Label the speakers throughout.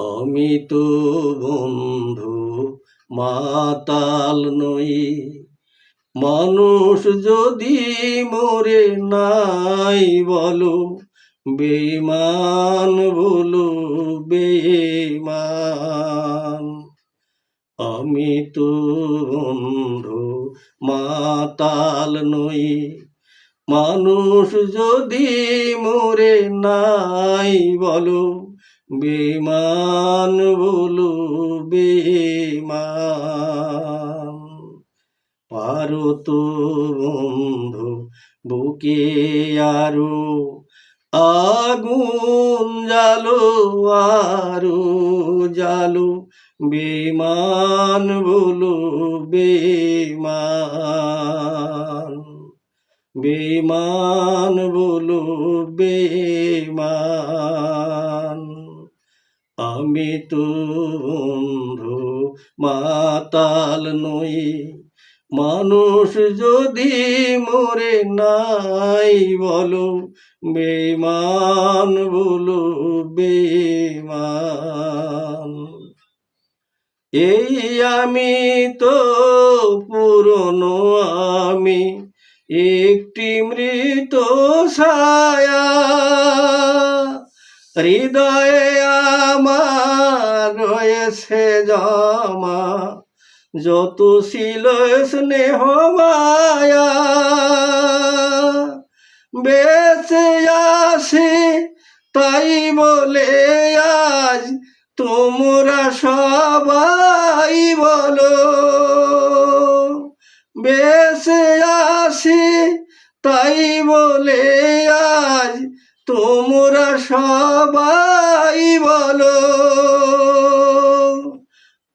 Speaker 1: আমি তো বন্ধু, মাতাল নই। মানুষ যদি মরে নাই বলো বেমান বলো বেমান আমি তো বন্ধু, মাতাল নই। মানুষ যদি মরে নাই বলো বেমান বলো, বেমান। পারো তো বন্ধু, বুকে আরও, আগুন জালো আরও জালো বেমান বলো, বেমান। বেমান বলো, বেমান। আমি তো বন্ধু, মাতাল নই। মানুষ যদি মরে নাই বলো বেমান বলো বেমান এই আমি তো পুরনো আমি, একটি মৃত ছায়া। হৃদয়ে আমার রয়েছে জমা। যত ছিল স্নেহ মায়া, বেঁচে আসি তাই বলে আজ তোমরা সবাই বলো। বেঁচে আসি তাই বলে আজ তোমরা সবাই বলো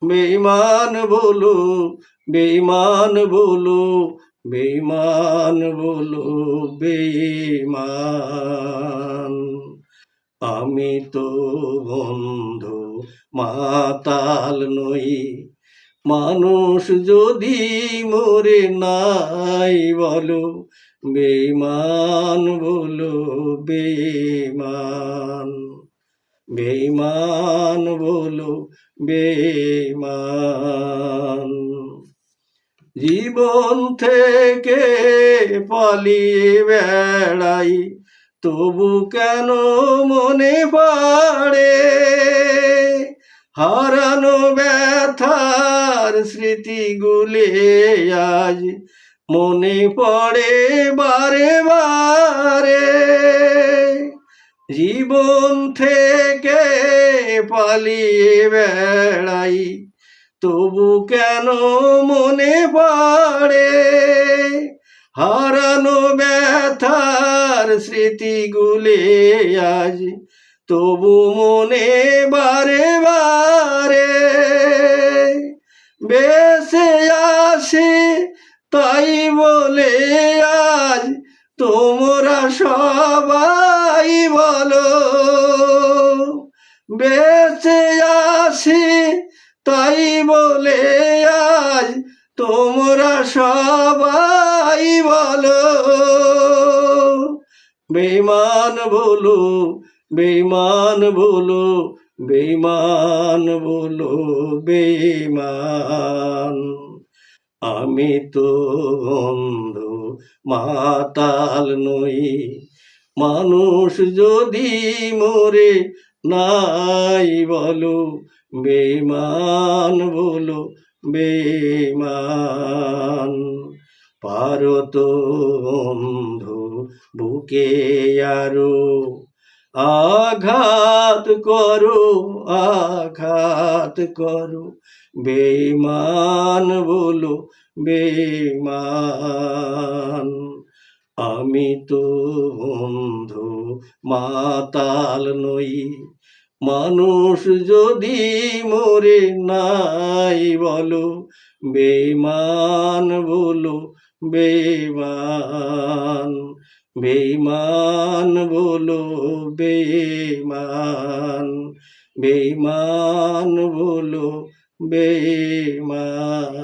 Speaker 1: বেইমান বলো বেইমান বলো বেইমান বলো বেইমান আমি তো বন্ধু, মাতাল নই, মানুষ যদি মরে নাই বলো বেইমান বলো বেইমান বেইমান বলো বেইমান জীবন থেকে পালিয়ে বেড়াই, তবু কেন মনে পড়ে? হারানো ব্যথার স্মৃতিগুলি আজ মনে পড়ে বারে বারে। জীবন থেকে পালিয়ে বেড়াই, তবু কেন মনে পড়ে? হারানো ব্যথার স্মৃতিগুলি আজ, তবু মনে বারে বারে। বেসে আসে তাই বলে আজ তোমরা সবাই বলো, বেঁচে আসি তাই বলে আজ তোমরা সবাই বলো। বেমান বলো বেমান বলো বেমান বলো বেইমান আমি তো বন্ধু মাতাল নই। মানুষ যদি মরে নাই বলো বেমান বলো বেইমান পারো তো বন্ধু বুকে আরও আঘাত করো আঘাত করো। বেমান বলো বেইমান আমি তো বন্ধু, মাতাল নই। মানুষ যদি মরে নাই বলো বেমান বলো বেইমান বেইমান বলো বেইমান বেইমান বলো বেইমান